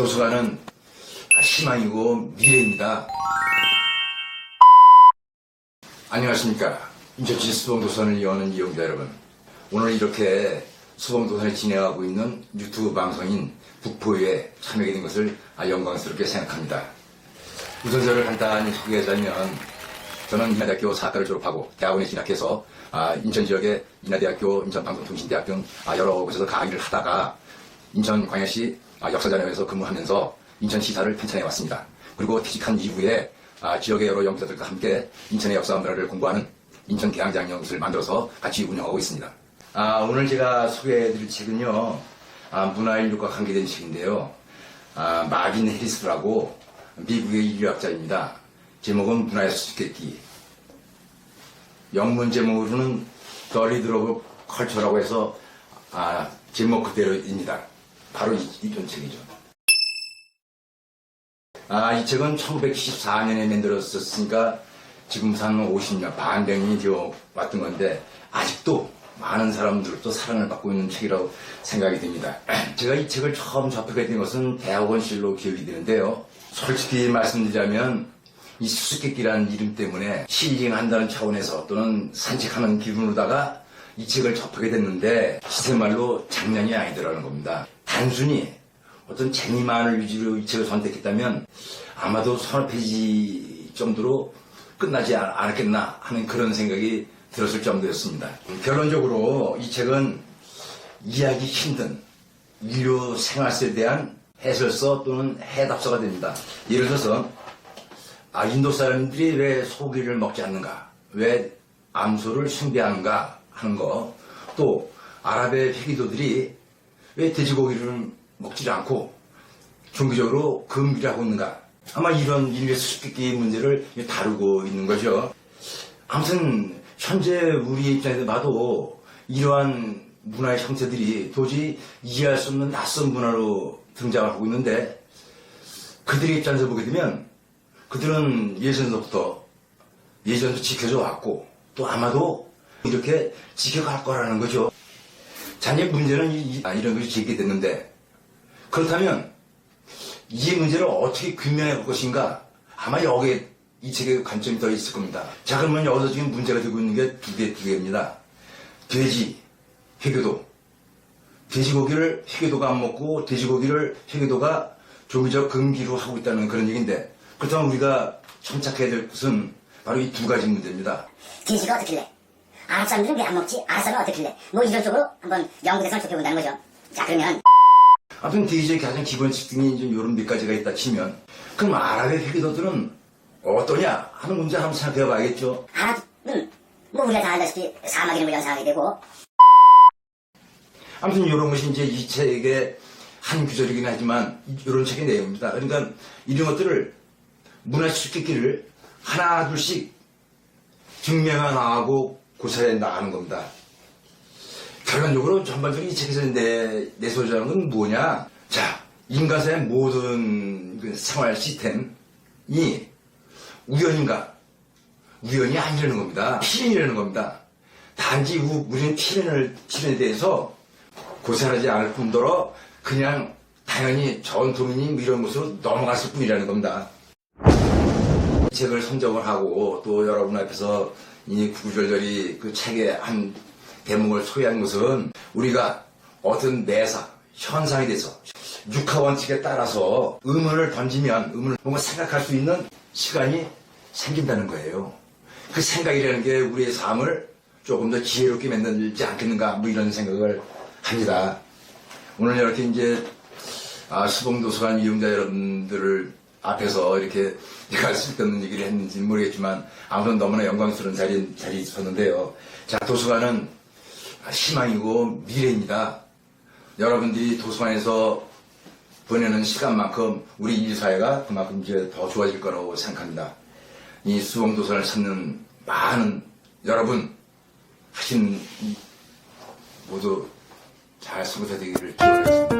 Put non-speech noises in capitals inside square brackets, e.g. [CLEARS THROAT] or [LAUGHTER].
도서관은 희망이고 미래입니다. 안녕하십니까. 인천시 수봉도선을 여는 이용자 여러분. 오늘 이렇게 수봉도선을 진행하고 있는 유튜브 방송인 북포에 참여하게 된 것을 아, 영광스럽게 생각합니다. 우선 저를 간단히 소개하자면 저는 인하대학교 사학과를 졸업하고 대학원에 진학해서 아, 인천 지역의 인하대학교, 인천방송통신대학 등 아, 여러 곳에서 강의를 하다가 인천 광역시 아, 역사전역에서 근무하면서 인천 시사를 편찬해 왔습니다. 그리고 퇴직한 이후에 아, 지역의 여러 연구자들과 함께 인천의 역사 문화를 공부하는 인천 대항장영을 만들어서 같이 운영하고 있습니다. 아, 오늘 제가 소개해드릴 책은요, 아, 문화인류과 관계된 책인데요. 아, 마긴 해리스라고 미국의 인류학자입니다. 제목은 문화의 수수께끼. 영문 제목으로는 of Culture라고 해서 아, 제목 그대로입니다. 바로 이, 이런 책이죠. 아, 이 책은 1974년에 만들었었으니까 지금 한 50년 반병이 되어 왔던 건데 아직도 많은 사람들로부터 사랑을 받고 있는 책이라고 생각이 됩니다. [CLEARS THROAT] 제가 이 책을 처음 접하게 된 것은 대학원실로 기억이 되는데요. 솔직히 말씀드리자면 이 수수께끼라는 이름 때문에 힐링한다는 차원에서 또는 산책하는 기분으로다가 이 책을 접하게 됐는데 시세 말로 장난이 아니더라는 겁니다. 단순히 어떤 재미만을 유지로 이 책을 선택했다면 아마도 페이지 정도로 끝나지 않- 않았겠나 하는 그런 생각이 들었을 정도였습니다. 결론적으로 이 책은 이해하기 힘든 인류 생활세에 대한 해설서 또는 해답서가 됩니다. 예를 들어서 아, 인도 사람들이 왜 소고기를 먹지 않는가? 왜 암소를 숭배하는가? 하는 거. 또, 아랍의 회기도들이 왜 돼지고기를 먹지 않고 종교적으로 금기를 하고 있는가? 아마 이런 인류의 수수께끼 문제를 다루고 있는 거죠. 아무튼, 현재 우리의 입장에서 봐도 이러한 문화의 형태들이 도저히 이해할 수 없는 낯선 문화로 등장을 하고 있는데 그들의 입장에서 보게 되면 그들은 예전부터 예전부터 지켜져 왔고 또 아마도 이렇게 지켜갈 거라는 거죠. 자녀 문제는 아, 이런 것이 제기됐는데 그렇다면 이 문제를 어떻게 규명해 볼 것인가 아마 여기에 이 책의 관점이 더 있을 겁니다. 자 그러면 여기서 지금 문제가 되고 있는 게 두 개, 두 개입니다. 돼지, 회교도. 돼지고기를 회교도가 안 먹고 돼지고기를 회교도가 종교적 금기로 하고 있다는 그런 얘기인데 그렇다면 우리가 참착해야 될 것은 바로 이 두 가지 문제입니다. 돼지가 어떻길래? 아랍 사람들은 왜 안 먹지? 아랍 사람은 어떻길래? 뭐 이런 쪽으로 한번 연구돼서 살펴본다는 거죠. 자 그러면 아무튼 돼지의 가장 기본 특징이 이제 이런 몇 가지가 있다 치면 그럼 아랍의 회교도들은 어떠냐 하는 문제 한번 생각해 봐야겠죠. 아랍은 뭐 우리가 다 알다시피 사막 이름을 연상하게 되고 아무튼 이런 것이 이제 이 책의 한 구절이긴 하지만 이런 책의 내용입니다. 그러니까 이런 것들을 문화 수수께끼를 하나 둘씩 증명해 나가고 고찰해 나가는 겁니다. 결론적으로 전반적으로 이 책에서 내, 내소자는 건 뭐냐? 자, 인간사의 모든 그 생활 시스템이 우연인가? 우연이 아니라는 겁니다. 필연이라는 겁니다. 단지 우, 우리는 필연을, 필연에 대해서 고찰하지 않을 뿐더러 그냥 당연히 전도민이 뭐 이런 것으로 넘어갔을 뿐이라는 겁니다. 이 책을 선정을 하고 또 여러분 앞에서 이 구구절절히 그 책의 한 대목을 소개한 것은 우리가 어떤 매사, 현상에 대해서 육하 원칙에 따라서 의문을 던지면 의문을 뭔가 생각할 수 있는 시간이 생긴다는 거예요. 그 생각이라는 게 우리의 삶을 조금 더 지혜롭게 만들지 않겠는가 뭐 이런 생각을 합니다. 오늘 이렇게 이제 아, 수봉도서관 이용자 여러분들을 앞에서 이렇게 [LAUGHS] 제가 쓸데없는 얘기를 했는지 모르겠지만 아무튼 너무나 영광스러운 자리, 자리에 있었는데요. 자, 도서관은 희망이고 미래입니다. 여러분들이 도서관에서 보내는 시간만큼 우리 인류사회가 그만큼 이제 더 좋아질 거라고 생각합니다. 이 수봉도서관을 찾는 많은 여러분 하신 이 모두 잘 수고되기를 기원하겠습니다.